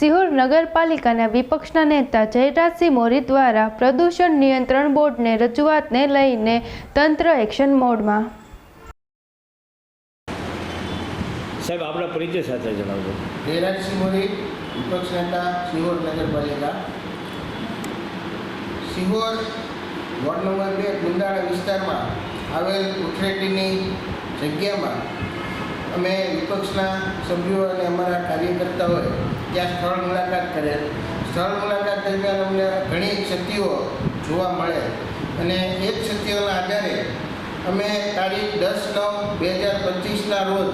સિહોર નગરપાલિકાના વિપક્ષના નેતા જયરાજસિંહ મોરી દ્વારા પ્રદૂષણ નિયંત્રણ બોર્ડને રજૂઆતને લઈને તંત્ર એક્શન મોડમાં. સાહેબ આપણા પરિચય સાથે જણાવજો. જયરાજસિંહ મોરી વિપક્ષ નેતા સિહોર નગરપાલિકા. સિહોર વોર્ડ નંબર બે ગુંદાળા વિસ્તારમાં આવેલ ઉઠરેટીની જગ્યામાં અમે વિપક્ષના સભ્યો અને અમારા કાર્યકર્તાઓએ ત્યાં સ્થળ મુલાકાત કરેલ સ્થળ મુલાકાત દરમિયાન અમને ઘણી ક્ષતિઓ જોવા મળે. અને એ ક્ષતિઓના આધારે અમે તારીખ દસ નવ બે હજાર પચીસના રોજ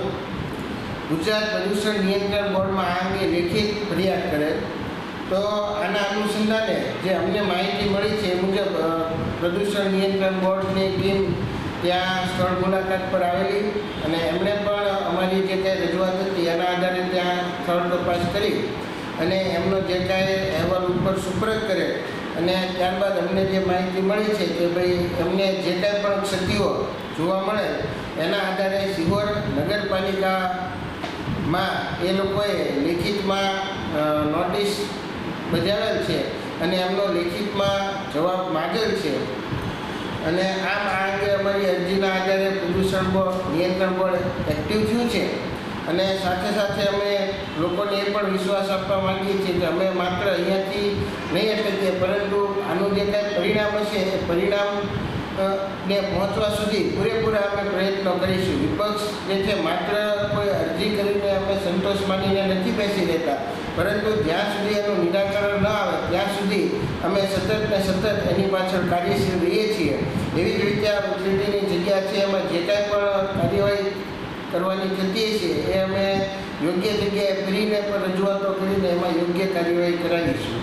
ગુજરાત પ્રદૂષણ નિયંત્રણ બોર્ડમાં આ અંગે લેખિત ફરિયાદ કરેલ તો આના અનુસંધાને જે અમને માહિતી મળી છે એ મુજબ પ્રદૂષણ નિયંત્રણ બોર્ડની ટીમ ત્યાં સ્થળ મુલાકાત પર આવેલી અને એમણે પણ અમારી જે કાંઈ રજૂઆત હતી એના આધારે ત્યાં સ્થળ તપાસ કરી અને એમનો જે કાંઈ અહેવાલ ઉપર સુપરત કરે અને ત્યારબાદ અમને જે માહિતી મળી છે કે ભાઈ અમને જે કાંઈ પણ ક્ષતિઓ જોવા મળે, એના આધારે સિહોર નગરપાલિકામાં એ લોકોએ લેખિતમાં નોટિસ બજાવેલ છે અને એમનો લેખિતમાં જવાબ માગેલ છે. અને આમ આ અંગે અમારી અરજીના આધારે પ્રદૂષણ બોર્ડ નિયંત્રણ બોર્ડ એક્ટિવ થયું છે. અને સાથે સાથે અમે લોકોને એ પણ વિશ્વાસ આપવા માંગીએ છીએ કે અમે માત્ર અહીંયાથી નહીં અટકીએ, પરંતુ આનું જે કાંઈ પરિણામ હશે એ પરિણામ ને પહોંચવા સુધી પૂરેપૂરા અમે પ્રયત્નો કરીશું. વિપક્ષ જે છે, માત્ર કોઈ અરજી કરીને અમે સંતોષ માનીને નથી બેસી રહેતા, પરંતુ જ્યાં સુધી એનું નિરાકરણ ન આવે, ત્યાં સુધી અમે સતત ને સતત એની પાછળ કાર્યશીલ રહીએ છીએ. એવી જ રીતે આ ઉથલેટીની જગ્યા છે, એમાં જે કાંઈ પણ કાર્યવાહી કરવાની થતી છે એ અમે યોગ્ય જગ્યાએ ફ્રીને પણ રજૂઆતો કરીને એમાં યોગ્ય કાર્યવાહી કરાવીશું.